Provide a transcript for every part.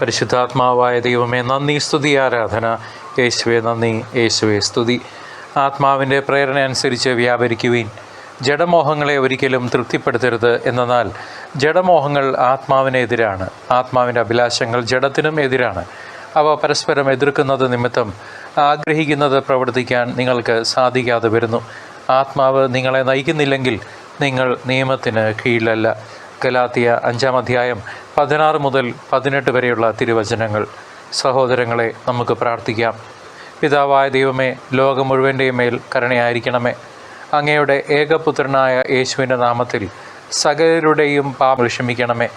പരിശുദ്ധാത്മാവായ ദൈവമേ നന്ദി സ്തുതി ആരാധന. യേശുവേ നന്ദി യേശുവെ സ്തുതി. ആത്മാവിന്റെ പ്രേരണ അനുസരിച്ച് വ്യാപരിക്കുവീൻ. ജഡമോഹങ്ങളെ ഒരിക്കലും തൃപ്തിപ്പെടുത്തരുത് എന്നാൽ ജഡമോഹങ്ങൾ ആത്മാവിനെതിരാണ് ആത്മാവിന്റെ അഭിലാഷങ്ങൾ ജഡത്തിനും എതിരാണ്. അവ പരസ്പരം എതിർക്കുന്നത് നിമിത്തം ആഗ്രഹിക്കുന്നത് പ്രവർത്തിക്കാൻ നിങ്ങൾക്ക് സാധിക്കാതെ വരുന്നു. ആത്മാവ് നിങ്ങളെ നയിക്കുന്നില്ലെങ്കിൽ നിങ്ങൾ നിയമത്തിന് കീഴിലല്ല. ഗലാത്തിയ അഞ്ചാം അധ്യായം പതിനാറ് മുതൽ പതിനെട്ട് വരെയുള്ള തിരുവചനങ്ങൾ. സഹോദരങ്ങളെ നമുക്ക് പ്രാർത്ഥിക്കാം. പിതാവായ ദൈവമേ ലോകം മുഴുവന്റെയും മേൽ കരുണയായിരിക്കണമേ. അങ്ങയുടെ ഏകപുത്രനായ യേശുവിന്റെ നാമത്തിൽ സകലരുടെയും പാപം ക്ഷമിക്കണമേ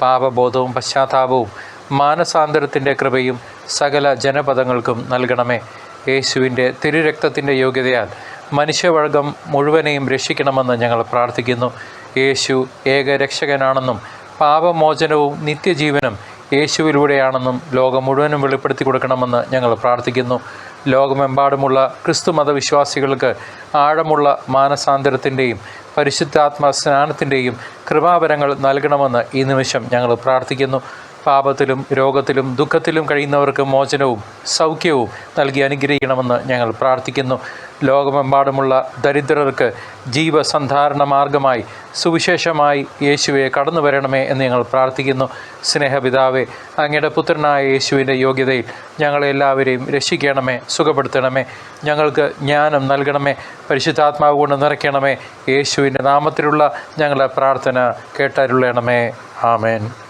പാപബോധവും പശ്ചാത്താപവും മാനസാന്തരത്തിന്റെ കൃപയും സകല ജനപദങ്ങൾക്കും നൽകണമേ. യേശുവിന്റെ തിരുരക്തത്തിന്റെ യോഗ്യതയാൽ മനുഷ്യവർഗം മുഴുവനെയും രക്ഷിക്കണമെന്ന് ഞങ്ങൾ പ്രാർത്ഥിക്കുന്നു. യേശു ഏക രക്ഷകനാണെന്നും പാപമോചനവും നിത്യജീവനും യേശുവിലൂടെയാണെന്നും ലോകം മുഴുവനും വെളിപ്പെടുത്തി കൊടുക്കണമെന്ന് ഞങ്ങൾ പ്രാർത്ഥിക്കുന്നു. ലോകമെമ്പാടുമുള്ള ക്രിസ്തു മതവിശ്വാസികൾക്ക് ആഴമുള്ള മാനസാന്തരത്തിന്റെയും പരിശുദ്ധാത്മ സ്നാനത്തിന്റെയും കൃപാവരങ്ങൾ നൽകണമെന്ന് ഈ നിമിഷം ഞങ്ങൾ പ്രാർത്ഥിക്കുന്നു. പാപത്തിലും രോഗത്തിലും ദുഃഖത്തിലും കഴിയുന്നവർക്ക് മോചനവും സൗഖ്യവും നൽകി അനുഗ്രഹിക്കണമെന്ന് ഞങ്ങൾ പ്രാർത്ഥിക്കുന്നു. ലോകമെമ്പാടുമുള്ള ദരിദ്രർക്ക് ജീവസന്ധാരണ മാർഗമായി സുവിശേഷമായി യേശുവെ കടന്നു വരണമേ എന്ന് ഞങ്ങൾ പ്രാർത്ഥിക്കുന്നു. സ്നേഹപിതാവെ അങ്ങയുടെ പുത്രനായ യേശുവിന്റെ യോഗ്യതയിൽ ഞങ്ങളെല്ലാവരെയും രക്ഷിക്കണമേ സുഖപ്പെടുത്തണമേ. ഞങ്ങൾക്ക് ജ്ഞാനം നൽകണമേ പരിശുദ്ധാത്മാവ് കൊണ്ട് നിറയ്ക്കണമേ. യേശുവിന്റെ നാമത്തിലുള്ള ഞങ്ങളുടെ പ്രാർത്ഥന കേട്ടരുളണമേ. ആമേൻ.